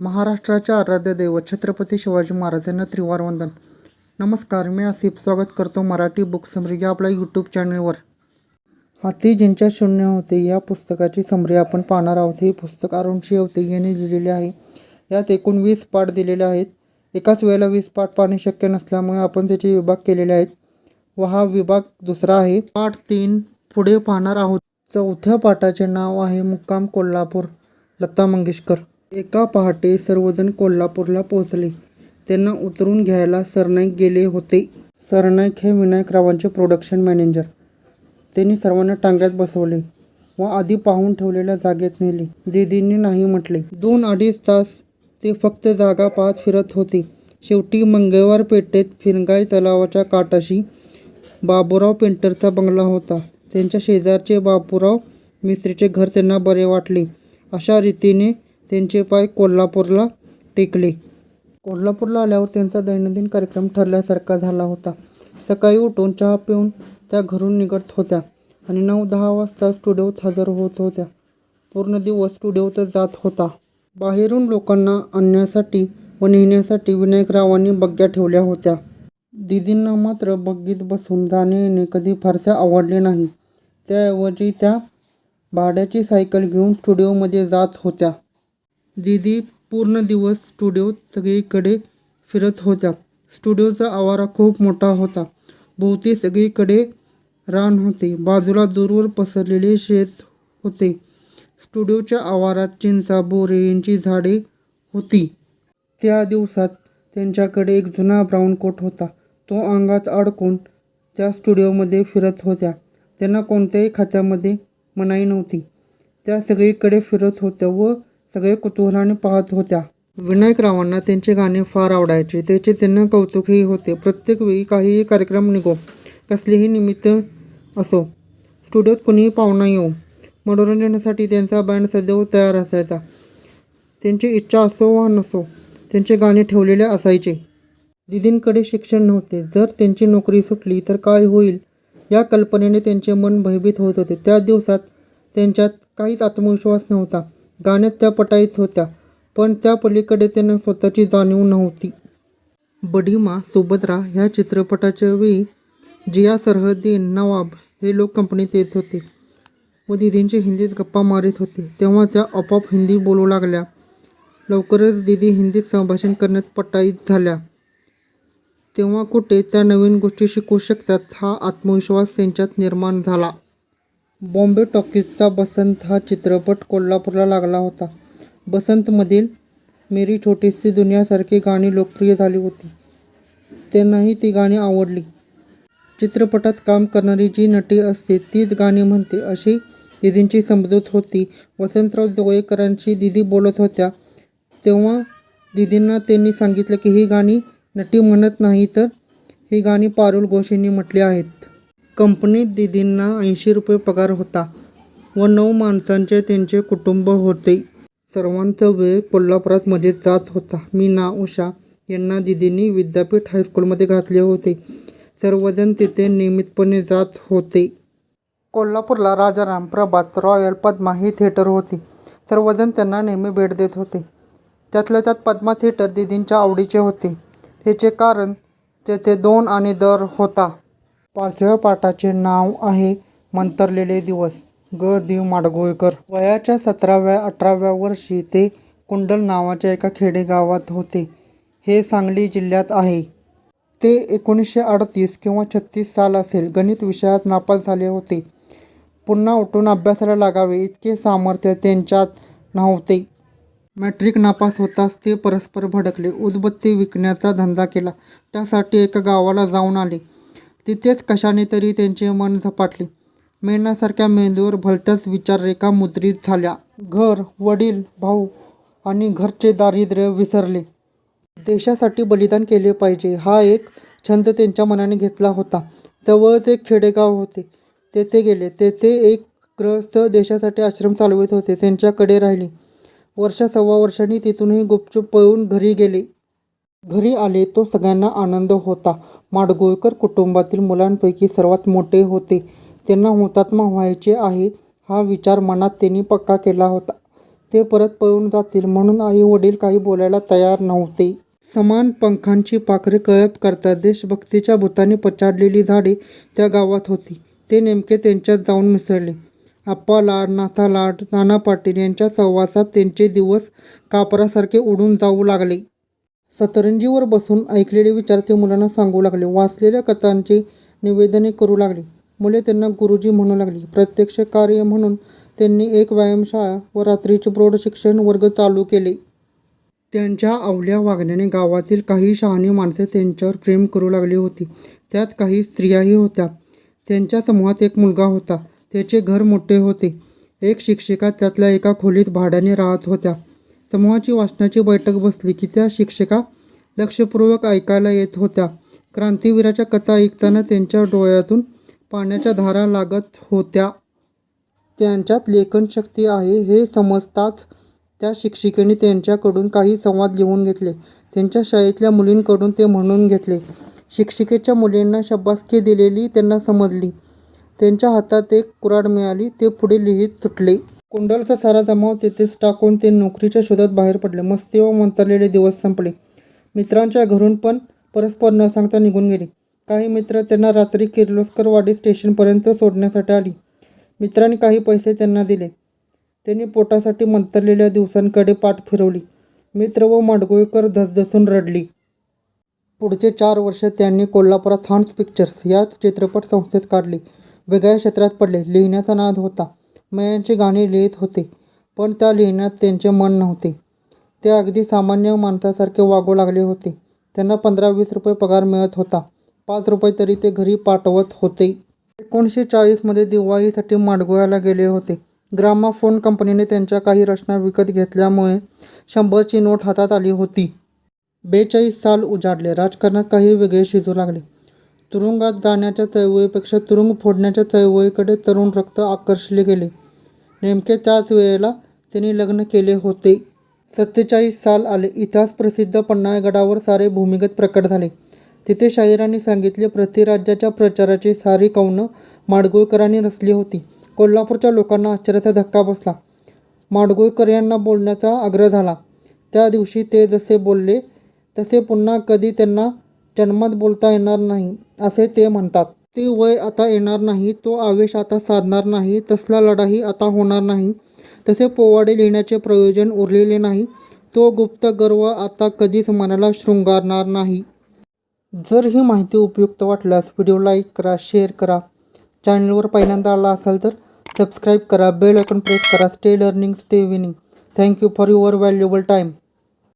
महाराष्ट्राच्या आराध्य दैवत छत्रपती शिवाजी महाराजांना त्रिवार वंदन नमस्कार मी आसिफ. स्वागत करतो मराठी बुक समरी या आपल्या यूट्यूब चॅनलवर हाती जिंच्या शून्य होते या पुस्तकाची समरी आपण पाहणार आहोत. हे पुस्तक अरुण शेवते यांनी लिहिलेले आहे. यात एकूण वीस पाठ दिलेले आहेत. एकाच वेळेला वीस पाठ पाहणे शक्य नसल्यामुळे आपण त्याचे विभाग केलेले आहेत. व हा विभाग दुसरा आहे. पाठ तीन पुढे पाहणार आहोत. चौथ्या पाठाचे नाव आहे मुक्काम कोल्हापूर. लता मंगेशकर. एका पहाटे सर्वजण कोल्हापूरला पोहोचले. त्यांना उतरून घ्यायला सरनाईक गेले होते. सरनाईक हे विनायकरावांचे प्रोडक्शन मॅनेजर त्यांनी सर्वांना टांग्यात बसवले व आधी पाहून ठेवलेल्या जागेत नेले. दीदींनी नाही म्हटले. दोन अडीच तास ते फक्त जागा पाहत फिरत होते. शेवटी मंगळवार पेठेत फिरगाई तलावाच्या काठाशी बाबूराव पेंटरचा बंगला होता. त्यांच्या शेजारचे बाबूराव मिस्त्रीचे घर त्यांना बरे वाटले. अशा रीतीने त्यांचे पाय कोल्हापूरला टेकले. कोल्हापूरला आल्यावर त्यांचा दैनंदिन कार्यक्रम ठरल्यासारखा झाला होता. सकाळी उठून चहा पिऊन त्या घरून निघत होत्या आणि नऊ दहा वाजता स्टुडिओत हजर होत होत्या. पूर्ण दिवस स्टुडिओतच जात होता. बाहेरून लोकांना आणण्यासाठी व नेण्यासाठी विनायकरावांनी बग्ग्या ठेवल्या होत्या. दीदींना मात्र बग्गीत बसून जाणे येणे कधी फारसे आवडले नाही. त्याऐवजी त्या भाड्याची सायकल घेऊन स्टुडिओमध्ये जात होत्या. दीदी पूर्ण दिवस स्टुडिओत सगळीकडे फिरत होत्या. स्टुडिओचा आवारा खूप मोठा होता. भोवती सगळीकडे रान होते. बाजूला दूरवर पसरलेले शेत होते. स्टुडिओच्या आवारात चिंचा बोरे यांची झाडे होती. त्या दिवसात त्यांच्याकडे एक जुना ब्राऊन कोट होता. तो अंगात अडकून त्या स्टुडिओमध्ये फिरत होत्या. त्यांना कोणत्याही खात्यामध्ये मनाई नव्हती. त्या सगळीकडे फिरत होत्या व सगळे कुतूहलाने पाहत होत्या. विनायकरावांना त्यांचे गाणे फार आवडायचे. त्याचे त्यांना कौतुकही होते. प्रत्येक वेळी काहीही कार्यक्रम निघो. कसलेही निमित्त असो. स्टुडिओत कुणीही पाहुणा येऊ हो. मनोरंजनासाठी त्यांचा बँड सदैव तयार असायचा. त्यांची इच्छा असो वा नसो त्यांचे गाणे ठेवलेले असायचे. दिदींकडे शिक्षण नव्हते. जर त्यांची नोकरी सुटली तर काय होईल? या कल्पनेने त्यांचे मन भयभीत होत होते. त्या दिवसात त्यांच्यात काहीच आत्मविश्वास नव्हता. गाण्यात त्या पटाईत होत्या पण त्या पलीकडे त्यांना स्वतःची जाणीव नव्हती. बडीमा सुभद्रा ह्या चित्रपटाच्या वेळी जिया सरहद्दीन नवाब हे लोक कंपनीत येत होते व दिदींची हिंदीत गप्पा मारित होते. तेव्हा त्या आपोआप हिंदी बोलू लागल्या. लवकरच दिदी हिंदीत संभाषण करण्यात पटाईत झाल्या. तेव्हा कुठे त्या नवीन गोष्टी शिकू शकतात हा आत्मविश्वास त्यांच्यात निर्माण झाला. बॉम्बे टॉकीजचा बसंत हा चित्रपट कोल्हापूरला लागला होता. बसंतमधील मेरी छोटीशी दुनियासारखी गाणी लोकप्रिय झाली होती. त्यांनाही ती गाणी आवडली. चित्रपटात काम करणारी जी नटी असते तीच गाणी म्हणते अशी दिदींची समजूत होती. वसंतराव जोगळेकरांची दिदी बोलत होत्या. तेव्हा दिदींना त्यांनी सांगितलं की ही गाणी नटी म्हणत नाही तर ही गाणी पारुल घोषेंनी म्हटली आहेत. कंपनीत दिदींना ऐंशी रुपये पगार होता व नऊ माणसांचे त्यांचे कुटुंब होते. सर्वांचा वेळ कोल्हापुरात मध्ये जात होता. मी ना उषा यांना दिदींनी विद्यापीठ हायस्कूलमध्ये घातले होते. सर्वजण तिथे नियमितपणे जात होते. कोल्हापूरला राजाराम प्रभात रॉयल पद्मा ही थिएटर होती. सर्वजण त्यांना नेहमी भेट देत होते. त्यातल्या त्यात पद्मा थिएटर दिदींच्या आवडीचे होते. त्याचे कारण तेथे दोन आणि दर होता. पाचव्या पाठाचे नाव आहे मंतरलेले दिवस. ग. देव माडगोळकर. वयाच्या सतराव्या अठराव्या वर्षी ते कुंडल नावाच्या एका खेडेगावात होते. हे सांगली जिल्ह्यात आहे. ते एकोणीसशे अडतीस किंवा छत्तीस साल असेल. गणित विषयात नापास झाले होते. पुन्हा उठून अभ्यासाला लागावे इतके सामर्थ्य त्यांच्यात नव्हते. मॅट्रिक नापास होताच ते परस्पर भडकले. उदबत्ती विकण्याचा धंदा केला. त्यासाठी एका गावाला जाऊन आले. तिथेच कशाने तरी त्यांचे मन झपाटले. मेणासारख्या मेंदूवर भलत्याच विचाररेखा मुद्रित झाल्या. घर वडील भाऊ आणि घरचे दारिद्र्य विसरले. देशासाठी बलिदान केले पाहिजे हा एक छंद त्यांच्या मनाने घेतला होता. जवळच एक खेडेगाव होते. तेथे गेले. तेथे एक ग्रहस्थ देशासाठी आश्रम चालवित होते. त्यांच्याकडे राहिले. वर्षा सव्वा वर्षांनी तिथूनही गुपचूप पळून घरी गेले. घरी आले तो सगळ्यांना आनंद होता. माडगोळकर कुटुंबातील मुलांपैकी सर्वात मोठे होते. त्यांना हुतात्मा व्हायचे आहे हा विचार मनात त्यांनी पक्का केला होता. ते परत पळून जातील म्हणून आई वडील काही बोलायला तयार नव्हते. समान पंखांची पाखरे कळप करता देशभक्तीच्या भूताने पछाडलेली झाडे त्या गावात होती. ते नेमके त्यांच्यात जाऊन मिसळले. आप्पा लाड नाथा लाड नाना पाटील यांच्या सहवासात त्यांचे दिवस कापरासारखे उडून जाऊ लागले. सतरंजीवर बसून ऐकलेले विचार ते मुलांना सांगू लागले. वाचलेल्या कथांचे निवेदने करू लागले. मुले त्यांना गुरुजी म्हणू लागली. प्रत्यक्ष कार्य म्हणून त्यांनी एक व्यायामशाळा व रात्रीचे प्रौढ शिक्षण वर्ग चालू केले. त्यांच्या अवल्या वागण्याने गावातील काही शहाणी माणसे त्यांच्यावर प्रेम करू लागली होती. त्यात काही स्त्रियाही होत्या. त्यांच्या समूहात एक मुलगा होता. त्याचे घर मोठे होते. एक शिक्षिका त्यातल्या एका खोलीत भाड्याने राहत होत्या. समूहाची वाचनाची बैठक बसली की त्या शिक्षिका लक्षपूर्वक ऐकायला येत होत्या. क्रांतीवीराच्या कथा ऐकताना त्यांच्या डोळ्यातून पाण्याच्या धारा लागत होत्या. त्यांच्यात लेखनशक्ती आहे हे समजताच त्या शिक्षिकेने त्यांच्याकडून काही संवाद लिहून घेतले. त्यांच्या शाळेतल्या मुलींकडून ते म्हणून घेतले. शिक्षिकेच्या मुलींना शब्बासकी दिलेली त्यांना समजली. त्यांच्या हातात एक कुऱ्हाड मिळाली ते पुढे लिहित सुटले. कुंडलचा सारा जमाव तेथेच टाकून ते नोकरीच्या शोधात बाहेर पडले. मस्ती व मंतरलेले दिवस संपले. मित्रांच्या घरून पण परस्पर न सांगता निघून गेले. काही मित्र त्यांना रात्री किर्लोस्करवाडी स्टेशनपर्यंत सोडण्यासाठी आली. मित्रांनी काही पैसे त्यांना दिले. त्यांनी पोटासाठी मंतरलेल्या दिवसांकडे पाठ फिरवली. मित्र व माडगोळकर धसधसून रडली. पुढचे चार वर्ष त्यांनी कोल्हापुरात थॉन्स पिक्चर्स या चित्रपट संस्थेत काढली. वेगळ्या क्षेत्रात पडले. लिहिण्याचा नाद होता. मयांची गाणी लिहित होते पण त्या लिहिण्यात त्यांचे मन नव्हते. ते अगदी सामान्य माणसासारखे वागू लागले होते. त्यांना पंधरा वीस रुपये पगार मिळत होता. पाच रुपये तरी ते घरी पाठवत होते. एकोणीसशे चाळीसमध्ये दिवाळीसाठी माडगोळ्याला गेले होते. ग्रामाफोन कंपनीने त्यांच्या काही रचना विकत घेतल्यामुळे शंभरची नोट हातात आली होती. बेचाळीस साल उजाडले. राजकारणात काही वेगळे शिजू लागले. तुरुंगात जाण्याच्या चळवळीपेक्षा तुरुंग फोडण्याच्या चळवळीकडे तरुण रक्त आकर्षले गेले. नेमके त्याच वेळेला त्यांनी लग्न केले होते. सत्तेचाळीस साल आले. इतिहास प्रसिद्ध पन्हाळगडावर सारे भूमिगत प्रकट झाले. तिथे शाहिरांनी सांगितले प्रतिराज्याच्या प्रचाराची सारी कौनं माडगुळकरांनी रचली होती. कोल्हापूरच्या लोकांना आश्चर्याचा धक्का बसला. माडगुळकर यांना बोलण्याचा आग्रह झाला. त्या दिवशी ते जसे बोलले तसे पुन्हा कधी त्यांना जन्मात बोलता येणार नाही असे ते म्हणतात. ते वय आता येणार नाही तो आवेश आता साधणार नाही तसला लढाई आता होणार नाही. तसे पोवाडे लिहिण्याचे प्रयोजन उरलेले नाही. तो गुप्त गर्व आता कधीच मनाला शृंगारणार नाही. जर ही माहिती उपयुक्त वाटल्यास व्हिडिओ लाईक करा शेअर करा. चॅनलवर पहिल्यांदा आला असाल तर सबस्क्राईब करा बेल आयकॉन प्रेस करा. Stay learning stay winning. Thank you for your valuable time.